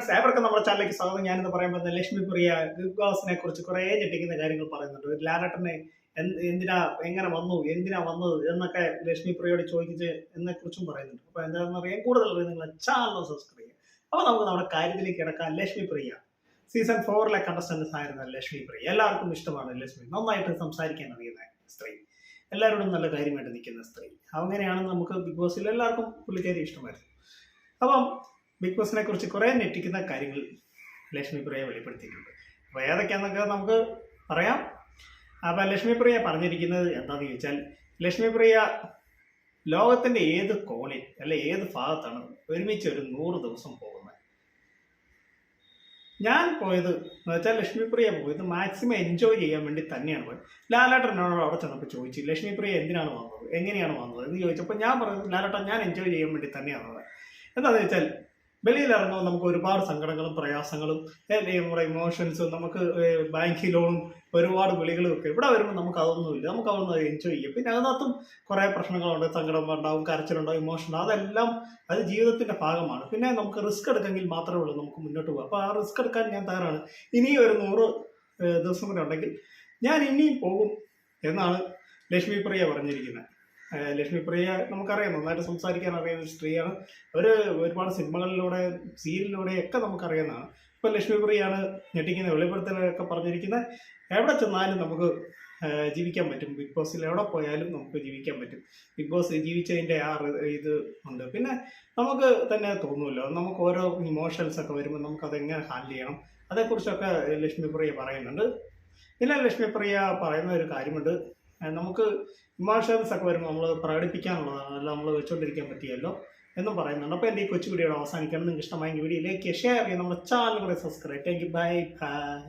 സേവർക്ക് നമ്മുടെ ചാനലിലേക്ക് സ്വാഗതം. ഞാനിന്ന് പറയാൻ പോകുന്നത് ലക്ഷ്മി പ്രിയ ബിഗ് ബോസിനെ കുറിച്ച് കുറേ ഞെട്ടിക്കുന്ന കാര്യങ്ങൾ പറയുന്നുണ്ട്. ലാലട്ടനെ എന്ത് എന്തിനാ എങ്ങനെ വന്നു എന്തിനാ വന്നത് എന്നൊക്കെ ലക്ഷ്മി പ്രിയയോട് ചോദിച്ച് എന്നെ കുറിച്ചും പറയുന്നുണ്ട്. അപ്പൊ എന്താണെന്ന് അറിയാൻ കൂടുതൽ നിങ്ങൾ ചാനൽ സബ്സ്ക്രൈബ് ചെയ്യുക. അപ്പൊ നമുക്ക് നമ്മുടെ കാര്യത്തിലേക്ക് കിടക്കാം. ലക്ഷ്മി പ്രിയ സീസൺ ഫോറിലെ കണ്ടസ്റ്റൻസ് ആയിരുന്ന ലക്ഷ്മി പ്രിയ. എല്ലാവർക്കും ഇഷ്ടമാണ് ലക്ഷ്മി. നന്നായിട്ട് സംസാരിക്കാൻ അറിയുന്ന സ്ത്രീ. എല്ലാവരോടും നല്ല കാര്യമായിട്ട് നിൽക്കുന്ന സ്ത്രീ. അങ്ങനെയാണ് നമുക്ക് ബിഗ് ബോസിൽ എല്ലാവർക്കും പുള്ളിക്കാരി ഇഷ്ടമായിരുന്നു അപ്പം ബിഗ് ബോസിനെ കുറിച്ച് കുറേ ഞെട്ടിക്കുന്ന കാര്യങ്ങൾ ലക്ഷ്മി പ്രിയ വെളിപ്പെടുത്തിയിട്ടുണ്ട്. അപ്പോൾ ഏതൊക്കെയാണെന്നൊക്കെ നമുക്ക് പറയാം. അപ്പോൾ ലക്ഷ്മി പ്രിയ പറഞ്ഞിരിക്കുന്നത് എന്താണെന്ന് ചോദിച്ചാൽ ലക്ഷ്മി പ്രിയ ലോകത്തിന്റെ ഏത് കോണിൽ അല്ലെ ഏത് ഭാഗത്താണ് ഒരുമിച്ച് ഒരു നൂറ് ദിവസം പോകുന്നത്? ഞാൻ പോയത് എന്ന് വെച്ചാൽ ലക്ഷ്മി പ്രിയ പോയത് മാക്സിമം എൻജോയ് ചെയ്യാൻ വേണ്ടി തന്നെയാണ് പോയത്. ലാലേട്ടനോട് അവിടെ ചെന്നപ്പോൾ ചോദിച്ചു ലക്ഷ്മി പ്രിയ എന്തിനാണ് വന്നത്? എങ്ങനെയാണ് വന്നത്? എന്ന് ചോദിച്ചപ്പോൾ ഞാൻ പറഞ്ഞത് ലാലേട്ടൻ ഞാൻ എൻജോയ് ചെയ്യാൻ വേണ്ടി തന്നെയാണ് വന്നത്. എന്താണെന്ന് വെച്ചാൽ വെളിയിലിറങ്ങുമ്പോൾ നമുക്ക് ഒരുപാട് സങ്കടങ്ങളും പ്രയാസങ്ങളും നമ്മുടെ ഇമോഷൻസും നമുക്ക് ബാങ്ക് ലോണും ഒരുപാട് വിളികളും ഒക്കെ ഇവിടെ വരുമ്പോൾ നമുക്ക് അതൊന്നുമില്ല. നമുക്ക് അതൊന്ന് എൻജോയ് ചെയ്യും. പിന്നെ അതിനകത്തും കുറേ പ്രശ്നങ്ങളുണ്ട്. സങ്കടം ഉണ്ടാവും കരച്ചിലുണ്ടാവും ഇമോഷൻ അതെല്ലാം അത് ജീവിതത്തിന്റെ ഭാഗമാണ്. പിന്നെ നമുക്ക് റിസ്ക് എടുക്കെങ്കിൽ മാത്രമേ ഉള്ളൂ നമുക്ക് മുന്നോട്ട് പോകാം. അപ്പോൾ ആ റിസ്ക് എടുക്കാൻ ഞാൻ തയ്യാറാണ്. ഇനി ഒരു നൂറ് ദിവസം കൂടെ ഉണ്ടെങ്കിൽ ഞാൻ ഇനിയും പോകും എന്നാണ് ലക്ഷ്മി പ്രിയ പറഞ്ഞിരിക്കുന്നത്. ഏഹ് ലക്ഷ്മി പ്രിയ നമുക്കറിയാം നന്നായിട്ട് സംസാരിക്കാൻ അറിയുന്ന സ്ത്രീയാണ്. അവർ ഒരുപാട് സിനിമകളിലൂടെ സീരിയലിലൂടെ ഒക്കെ നമുക്കറിയുന്നതാണ്. ഇപ്പം ലക്ഷ്മി പ്രിയാണ് ഞെട്ടിക്കുന്ന വെളിപ്പെടുത്തലൊക്കെ പറഞ്ഞിരിക്കുന്നത്. എവിടെ ചെന്നാലും നമുക്ക് ജീവിക്കാൻ പറ്റും. ബിഗ് ബോസിൽ എവിടെ പോയാലും നമുക്ക് ജീവിക്കാൻ പറ്റും. ബിഗ് ബോസ് ജീവിച്ചതിന്റെ ആ ഇത് ഉണ്ട്. പിന്നെ നമുക്ക് തന്നെ തോന്നുമല്ലോ നമുക്ക് ഓരോ ഇമോഷൻസ് ഒക്കെ വരുമ്പോൾ നമുക്ക് അതെങ്ങനെ ഹാൻഡിൽ ചെയ്യണം? അതേക്കുറിച്ചൊക്കെ ലക്ഷ്മിപ്രിയ പറയുന്നുണ്ട്. പിന്നെ ലക്ഷ്മിപ്രിയ പറയുന്ന ഒരു കാര്യമുണ്ട്. നമുക്ക് ഇമോഷൻസ് ഒക്കെ വരുമ്പോൾ നമ്മൾ പ്രകടിപ്പിക്കാനുള്ളതാണ്. അല്ല നമ്മൾ വെച്ചുകൊണ്ടിരിക്കാൻ പറ്റിയല്ലോ എന്നും പറയുന്നുണ്ട്. അപ്പോൾ എന്റെ ഈ കൊച്ചു വീഡിയോ അവസാനിക്കണം. നിങ്ങൾക്ക് ഇഷ്ടമായെങ്കിൽ വീഡിയോ ലൈക്ക് ഷെയർ ചെയ്യുക. നമ്മുടെ ചാനൽ കൂടെ subscribe thank you bye bye